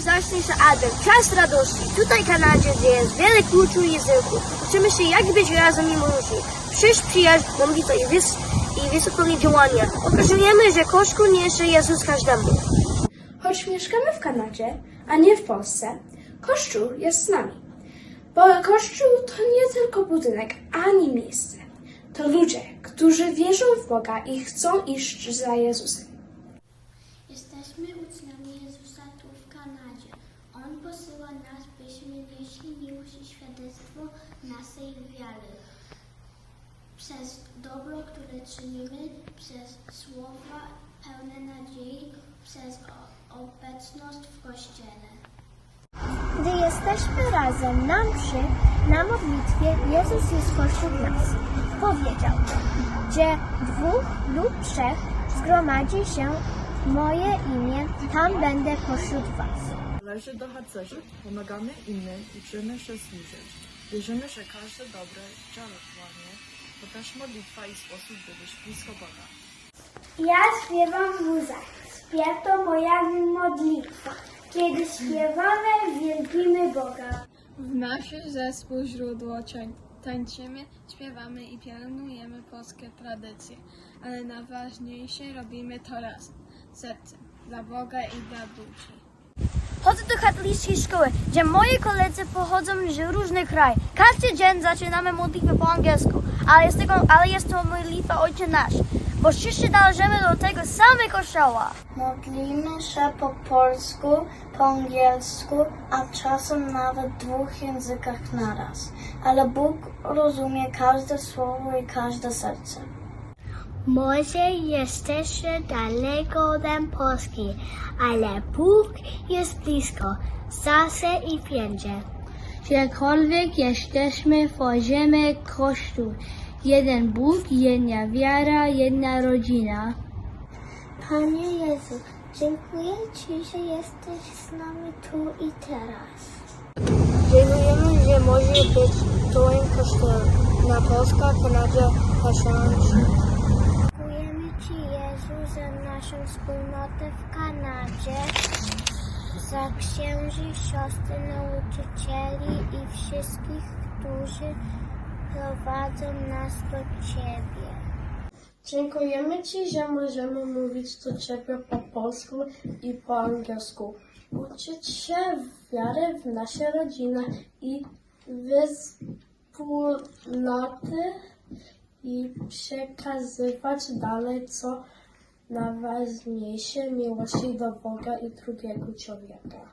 Zaraz zacznie się Advent, czas radości. Tutaj Kanadzie, gdzie jest wiele i języków. Uczymy się, jak być razem mimo ludzi. Przyjść, przyjaźń, modlitwa i, wys- i wysokie działania. Okazujemy, że Kościół niesie Jezus każdemu. Choć mieszkamy w Kanadzie, a nie w Polsce, Kościół jest z nami. Bo Kościół to nie tylko budynek ani miejsce. To ludzie, którzy wierzą w Boga i chcą iść za Jezusem. Jesteśmy uczniami Jezusa tu w Kanadzie. On posyła nas, byśmy nieśli miłość i świadectwo naszej wiary. Przez dobro, które czynimy, przez słowa pełne nadziei, przez obecność w Kościele. Gdy jesteśmy razem na mszy, na modlitwie, Jezus jest pośród nas. Powiedział, gdzie dwóch lub trzech zgromadzi się moje imię, tam będę pośród was. Należy do harcerzy, pomagamy innym, uczymy się służyć. Wierzymy, że każde dobre działanie to też modlitwa i sposób, by być blisko Boga. Ja śpiewam w łzach. Śpiew to moja modlitwa. Kiedy śpiewamy, wielbimy Boga. W nasz zespół źródło tań- tańczymy, śpiewamy i pielęgnujemy polskie tradycje, ale najważniejsze robimy to razem, sercem, dla Boga i dla ludzi. Chodzę do katolickiej szkoły, gdzie moi koledzy pochodzą z różnych krajów. Każdy dzień zaczynamy modlitwę po angielsku, ale jest, tego, ale jest to modlitwa Ojcze Nasz, bo wszyscy należymy do tego samego kościoła. Modlimy się po polsku, po angielsku, a czasem nawet w dwóch językach naraz. Ale Bóg rozumie każde słowo i każde serce. Może jesteście daleko od Polski, ale Bóg jest blisko, zawsze i wszędzie. Gdziekolwiek jesteśmy, tworzymy Kościół. Jeden Bóg, jedna wiara, jedna rodzina. Panie Jezu, dziękuję Ci, że jesteś z nami tu i teraz. Dziękujemy, że może być Twoim kościołem na Polska, Kanadzie. Dziękujemy wspólnotę w Kanadzie, za księży, siostry, nauczycieli i wszystkich, którzy prowadzą nas do Ciebie. Dziękujemy Ci, że możemy mówić do Ciebie po polsku i po angielsku. Uczyć się wiary w nasze rodziny i wspólnoty i przekazywać dalej, co najważniejsze, miłości do Boga i drugiego człowieka.